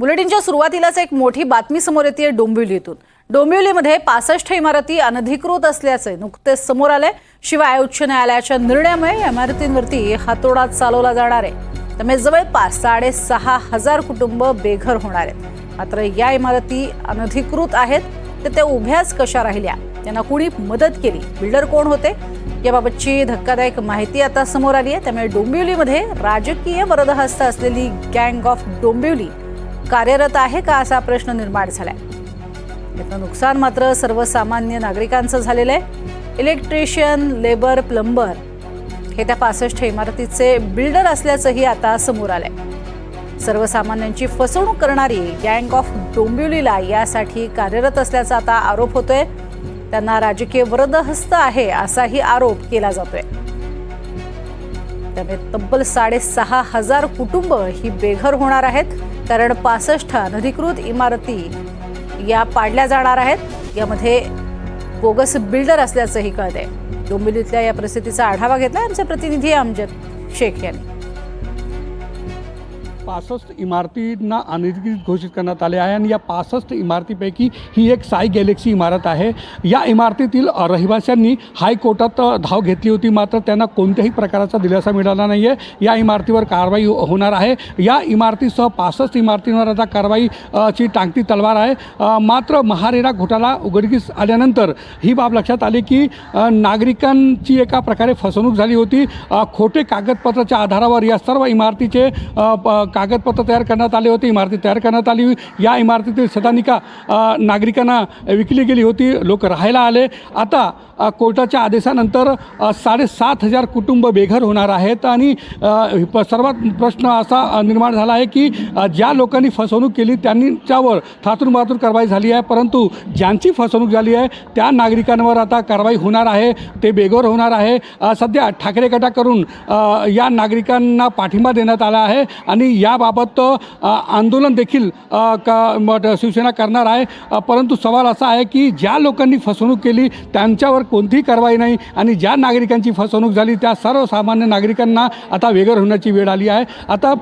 बुलेटिनच्या सुरुवातीलाच एक मोठी बातमी समोर येते डोंबिवलीतून. डोंबिवलीमध्ये पासष्ट इमारती अनधिकृत असल्याचे नुकतेच समोर आले. शिवाय उच्च न्यायालयाच्या निर्णयामुळे या इमारतींवरती हातोडा चालवला जाणार आहे. त्यामुळे जवळपास साडेसहा हजार कुटुंब बेघर होणार आहेत. मात्र या इमारती अनधिकृत आहेत तर त्या उभ्याच कशा राहिल्या? त्यांना कुणी मदत केली? बिल्डर कोण होते? याबाबतची धक्कादायक माहिती आता समोर आली आहे. त्यामुळे डोंबिवलीमध्ये राजकीय वरदहस्त असलेली गँग ऑफ डोंबिवली कार्यरत आहे का असा प्रश्न निर्माण झालाय. याचं नुकसान मात्र सर्वसामान्य नागरिकांचं झालेलं आहे. इलेक्ट्रिशियन लेबर प्लंबर हे त्या पासष्ट इमारतीचे बिल्डर असल्याचंही आता समोर आलंय. सर्वसामान्यांची फसवणूक करणारी गँग ऑफ डोंबिवलीला यासाठी कार्यरत असल्याचा आता आरोप होतोय. त्यांना राजकीय वरदहस्त आहे असाही आरोप केला जातोय. त्यामुळे तब्बल साडेसहा हजार कुटुंब ही बेघर होणार आहेत. कारण पासष्ट अनधिकृत इमारती या पाडल्या जाणार आहेत. यामध्ये बोगस बिल्डर असल्याचंही कळतंय. डोंबिवलीतल्या या परिस्थितीचा आढावा घेतला आमचे प्रतिनिधी अमजद शेख यांनी. पासष्ट इमारतींना अनधिकृत घोषित करण्यात आले आहे आणि या पासष्ट इमारतीपैकी ही एक साई गॅलेक्सी इमारत आहे. या इमारतीतील रहिवाशांनी हायकोर्टात धाव घेतली होती मात्र त्यांना कोणत्याही प्रकारचा दिलासा मिळाला नाही आहे या इमारतीवर कारवाई होणार आहे. या इमारतीसह पासष्ट इमारतींवर आता कारवाई ची टांगती तलवार आहे. मात्र महारेरा घोटाळा उघडकीस आल्यानंतर ही बाब लक्षात आली की नागरिकांची एका प्रकारे फसवणूक झाली होती. खोटे कागदपत्राच्या आधारावर या सर्व इमारतीचे प- कागदपत्र तयार करण्यात आले होते इमारती तयार करण्यात आली. या इमारतीतील सदानिका नागरिकांना विकली गेली होती. लोक राहायला आले. आता कोर्टाच्या आदेशानंतर साडेसात हजार कुटुंब बेघर होणार आहेत आणि सर्वात प्रश्न असा निर्माण झाला आहे की ज्या लोकांनी फसवणूक केली त्यांच्यावर थातून बातून कारवाई झाली आहे. परंतु ज्यांची फसवणूक झाली आहे त्या नागरिकांवर आता कारवाई होणार आहे. ते बेघर होणार आहे. सध्या ठाकरे गटाकडून या नागरिकांना पाठिंबा देण्यात आला आहे आणि याबाबत आंदोलन देखील क शिवसेना करणार आहे. परंतु सवाल असा आहे की ज्या लोकांनी फसवणूक केली त्यांच्यावर कोणतीही कारवाई नाही आणि ज्या नागरिकांची फसवणूक झाली त्या सर्वसामान्य नागरिकांना आता वेगळ होण्याची वेळ आली आहे. आता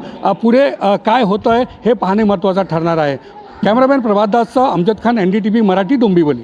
पुढे काय होतं आहे हे पाहणे महत्त्वाचं ठरणार आहे. Cameraman प्रभातदासचा Amjad Khan N D T V Marathi Dombivli.